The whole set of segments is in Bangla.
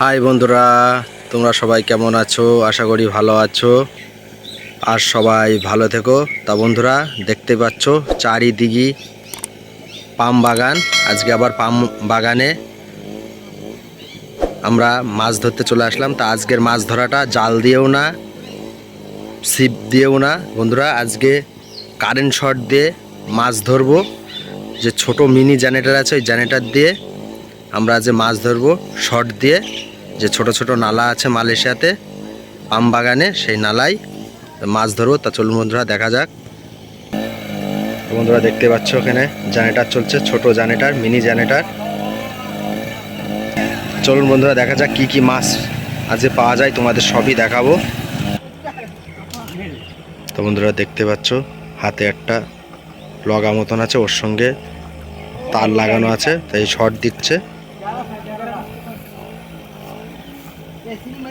হাই বন্ধুরা, তোমরা সবাই কেমন আছো? আশা করি ভালো আছো। আর সবাই ভালো থেকো। তা বন্ধুরা, দেখতে পাচ্ছ চারিদিকে পাম বাগান। আজকে আবার পাম বাগানে আমরা মাছ ধরতে চলে আসলাম। তা আজকের মাছ ধরাটা জাল দিয়েও না, ছিপ দিয়েও না। বন্ধুরা, আজকে কারেন্ট শট দিয়ে মাছ ধরবো। যে ছোট মিনি জেনারেটার আছে, ওই জেনারেটার দিয়ে আমরা যে মাছ ধরবো শর্ট দিয়ে যে ছোট ছোট নালা আছে মালয়েশিয়াতে পাম বাগানে সেই নালায় মাছ ধরবো। তা চলুন বন্ধুরা, দেখা যাক। বন্ধুরা, দেখতে পাচ্ছ ওখানে জেনারেটার চলছে, ছোট জেনারেটার মিনি জেনারেটার চলুন বন্ধুরা, দেখা যাক কি কি মাছ আজকে পাওয়া যায়, তোমাদের সবই দেখাবো। তো বন্ধুরা, দেখতে পাচ্ছ, হাতে একটা লগা মতন আছে, ওর সঙ্গে তার লাগানো আছে, তাই শর্ট দিচ্ছে। ಸಿನಿಮಾ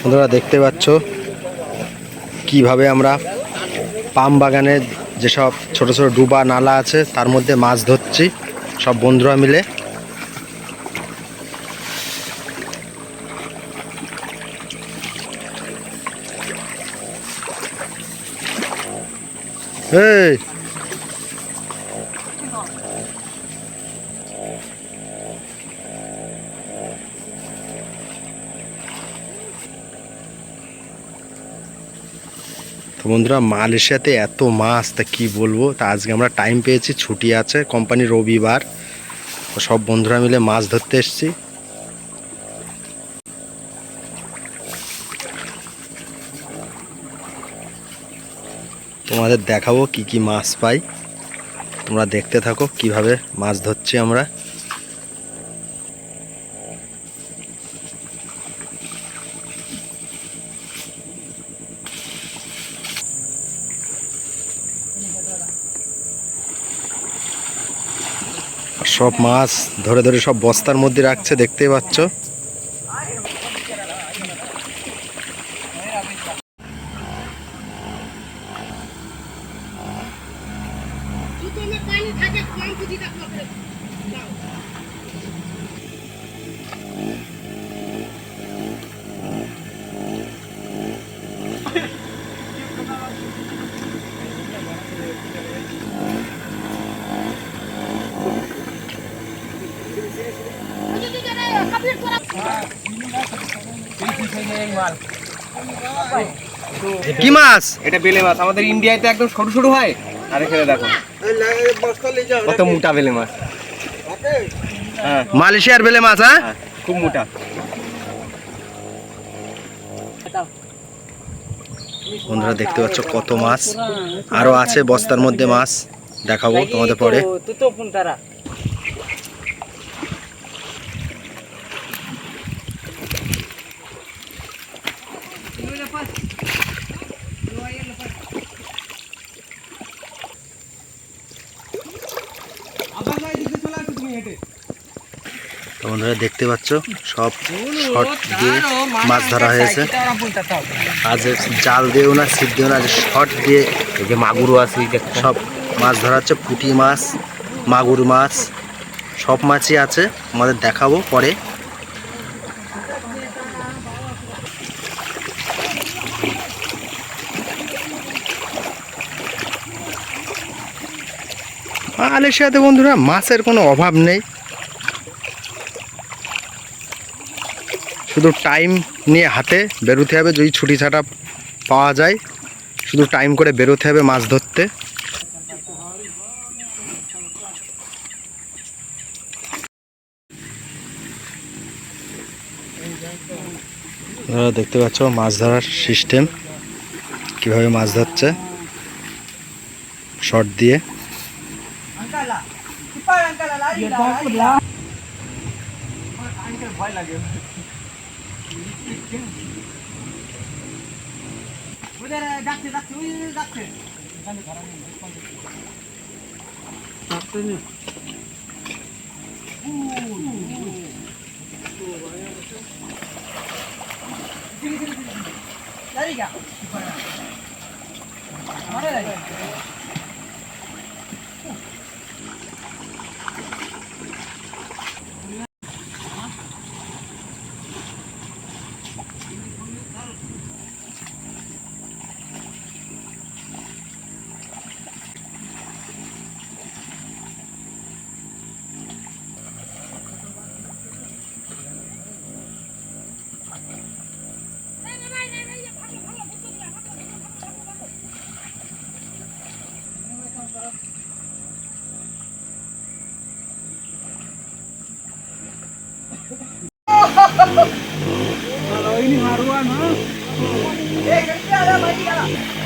বন্ধুরা দেখতে পাচ্ছ কীভাবে আমরা পাম বাগানে যেসব ছোট ছোট ডুবা নালা আছে, তার মধ্যে মাছ ধরছি। সব বন্ধুরা মিলে। এই তো বন্ধুরা, মালয়েশিয়াতে এত মাছ, তা কি বলব? তা আজকে আমরা টাইম পেয়েছি, ছুটি আছে কোম্পানি রবিবার। তো সব বন্ধুরা মিলে মাছ ধরতে এসেছি। তোমাদের দেখাবো কি কি মাছ পাই। তোমরা দেখতে থাকো কীভাবে মাছ ধরছি আমরা। সব মাছ ধরে ধরে সব বস্তার মধ্যে রাখছে দেখতে পাচ্ছ। কি মাছ? এটা বেলে মাছ। আমাদের ইন্ডিয়াতে একদম ছোট ছোট হয়। আর এখানে দেখো। কত মোটা বেলে মাছ। হ্যাঁ। মালয়েশিয়ার বেলে মাছ হ্যাঁ? হ্যাঁ, খুব মোটা। বন্ধুরা দেখতে পাচ্ছ কত মাছ। আরও আছে বস্তার মধ্যে মাছ। দেখাবো তোমাদের পরে তো বন্ধুরা দেখতে পাচ্ছ? সব শর্ট দিয়ে মাছ ধরা হয়েছে। আজ জাল দিয়েও না ছিপ দিয়েও না শর্ট দিয়ে এই যে মাগুরও আছে সব মাছ ধরা হচ্ছে পুঁটি মাছ মাগুর মাছ সব মাছই আছে। আমাদের দেখাবো পরে। মালয়েশিয়াতে বন্ধুরা মাছের কোনো অভাব নেই। শুধু টাইম নিয়ে হাতে বেরোতে হবে যদি ছুটি ছাটা পাওয়া যায় শুধু টাইম করে বেরোতে হবে মাছ ধরতে দেখতে পাচ্ছ মাছ ধরার সিস্টেম কীভাবে মাছ ধরছে শর্ট দিয়ে उधर डाकते डाकते उधर डाकते इधर घर में डाकते नहीं चलिए चलिए चलिए क्या हमारे Kalau ini haruan, ha? Eh, kerja ada baik.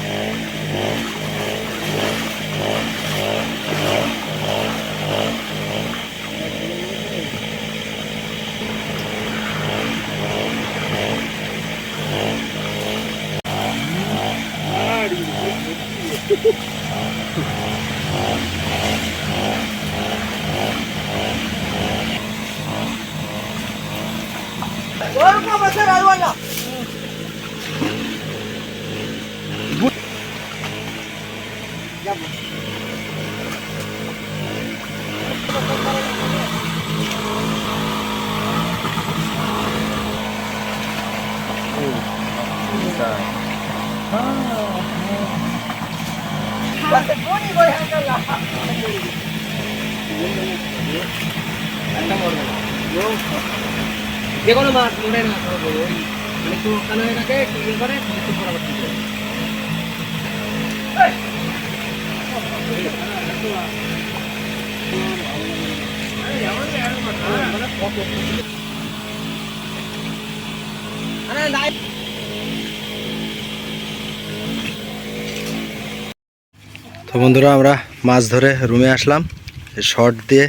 যে কোনো মাছ মনে না ওই মানে একটু কালো হয়ে থাকে করে একটু ঠিক করে। তো বন্ধুরা, আমরা মাছ ধরে রুমে আসলাম। শর্ট দিয়ে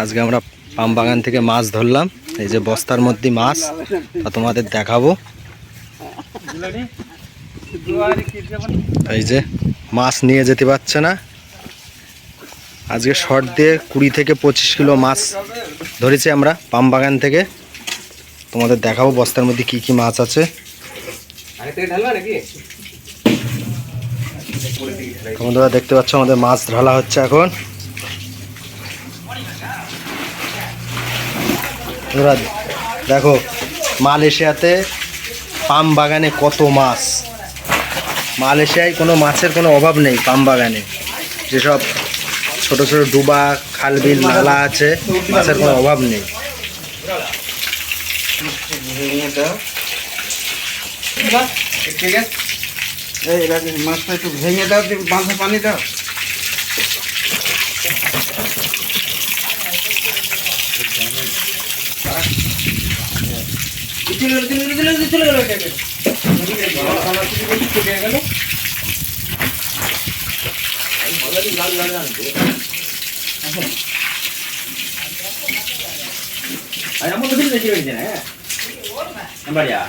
আজকে আমরা পাম বাগান থেকে মাছ ধরলাম। এই যে বস্তার মধ্যে মাছ, তা তোমাদের দেখাবো। এই যে মাছ নিয়ে যেতে পারছে না। আজকে শর্ট দিয়ে কুড়ি থেকে পঁচিশ কিলো মাছ ধরেছি আমরা পাম বাগান থেকে। তোমাদের দেখাবো বস্তার মধ্যে কি কি মাছ আছে আগে থেকে ঢালবা নাকি তো বন্ধুরা, দেখতে পাচ্ছ আমাদের মাছ ঢালা হচ্ছে এখন। দেখো, মালয়েশিয়াতে পাম বাগানে কত মাছ। মালয়েশিয়ায় কোনো মাছের কোনো অভাব নেই পাম বাগানে। যেসব ছোট ছোট ডুবা খাল বিল নালা আছে, মাছের কোনো অভাব নেই। ঠিক আছে? এই রাখি মাছটা একটু ভেঙে দাও দিয়ে মাথা পানি দাও লাল লাল লাল 아니 아무도 힘내지 그러잖아요. 한 말이야.